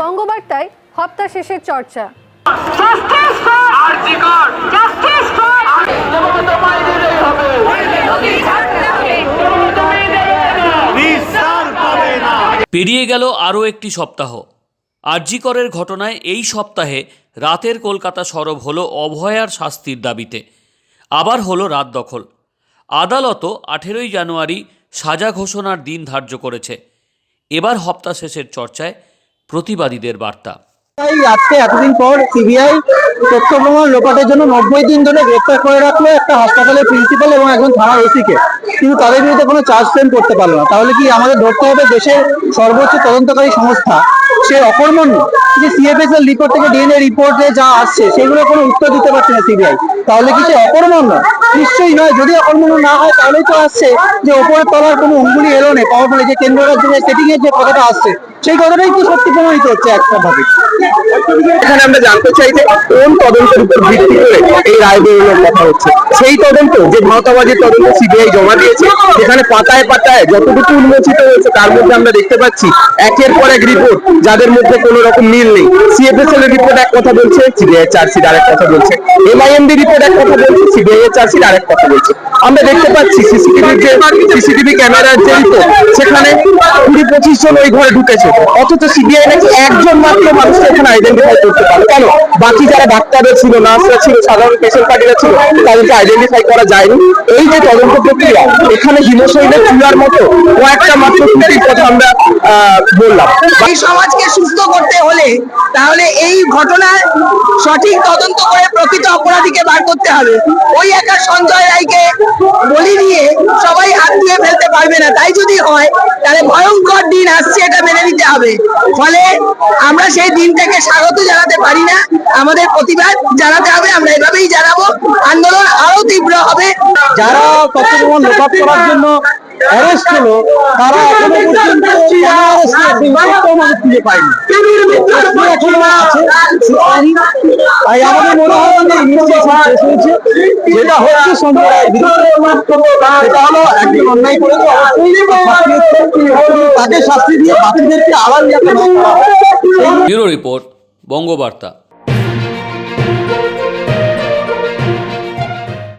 বঙ্গবার্তায় হপ্তা শেষের চর্চা। পেরিয়ে গেল আরও একটি সপ্তাহ। আরজিকরের ঘটনায় এই সপ্তাহে রাতের কলকাতা সরব হলো অভয়ার শাস্তির দাবিতে। আবার হলো রাত দখল। আদালতও আঠেরোই জানুয়ারি সাজা ঘোষণার দিন ধার্য করেছে। এবার হপ্তা শেষের চর্চায় প্রতিবাদীদের বার্তা। আজকে এতদিন পর সিবিআই তথ্য প্রমাণ লোপাটের জন্য নব্বই দিন ধরে গ্রেপ্তার করে রাখল একটা হাসপাতালের প্রিন্সিপাল এবং একজন থানার ওসিকে। কিন্তু তাদের বিরুদ্ধে কোনো চার্জ ফ্রেম করতে পারল না। তাহলে কি আমাদের ধরতে হবে দেশের সর্বোচ্চ তদন্তকারী সংস্থা? সে অকর্মণ্য। যে সিএফএস এর রিপোর্ট থেকে ডিএনএ রিপোর্টে যা আসছে সেগুলো কোনো উত্তর দিতে পারছে না সিবিআই। তাহলে কি সে অকর্মণ্য? নিশ্চয়ই নয়। যদি অকর্মণ্য না হয়, তাহলেই তো আসছে যে ওপরের তলার কোনো অঙ্গুলি এলো নেই পাওয়ার ফলে যে কেন্দ্র রাজ্যের সেটিং এর যে কথাটা আসছে, সেই কথাটাই তো সত্যি প্রমাণিত হচ্ছে একটা ভাবে এখানে আমরা জানতে চাই যে কোন তদন্তের উপর ভিত্তি করে এই রায় বেরোনোর কথা হচ্ছে। সেই তদন্ত, যে ভারতাবাজির তদন্ত সিবিআই জমা দিয়েছে যেখানে পাতায় পাতায় যতটুকু উন্মোচিত হয়েছে, তার মধ্যে আমরা দেখতে পাচ্ছি একের পর এক রিপোর্ট যাদের মধ্যে কোনো রকম মিল নেই। সিএফএসএল এর রিপোর্ট এক কথা বলছে সিবিআই চার্জশিট আরেক কথা বলছে। এমআইএমডি রিপোর্ট এক কথা বলছে সিবিআই এর চার্জশিট আরেক কথা বলছে। আমরা দেখতে পাচ্ছি যে সিসিটিভি যে রিপোর্ট সেখানে কুড়ি পঁচিশ জন ওই ঘরে ঢুকেছে। অথচ সিবিআই নাকি একজন মাত্র মানুষকে এখানে আইডেন্টিফাই করতে পারল কেন? বাকি যারা ডাক্তাররা ছিল, নার্সরা ছিল, সাধারণ পেশেন্ট পার্টিরা ছিল, তাদেরকে আইডেন্টিফাই করা যায়নি। এই যে তদন্ত প্রক্রিয়া, এখানে হিমশৈলের চুলার মতো কয়েকটা মাত্র ত্রুটির কথা আমরা বললাম। এই সমাজকে সুস্থ করতে হলে তাহলে এই ঘটনার সঠিক তদন্ত করে প্রকৃত অপরাধীকে বার করতে হবে। ওই একা সঞ্জয় রায়কে বলি দিয়ে সবাই হাত দিয়ে ফেলতে পারবে না। তাই যদি হয় তাহলে ভয়ঙ্কর দিন আসছে এটা মেনে নিতে হবে। ফলে আমরা সেই দিনটাকে স্বাগত জানাতে পারি না। আমাদের প্রতিবাদ জানাতে হবে আমরা এভাবেই জানাব। আন্দোলন আরও তীব্র হবে। যারা করার জন্য অ্যারেস্ট হলো তারা এখনও পর্যন্ত খুঁজে পায়নি এখনও আছে তাই আমাদের মনে হয় ইনভেস্টিগেশন শেষ হয়েছে যেটা হচ্ছে সেটা হলো একজন অন্যায় হচ্ছে। তাকে শাস্তি দিয়ে বাকিদেরকে আবার করা ব্যুরো রিপোর্ট, বঙ্গবার্তা।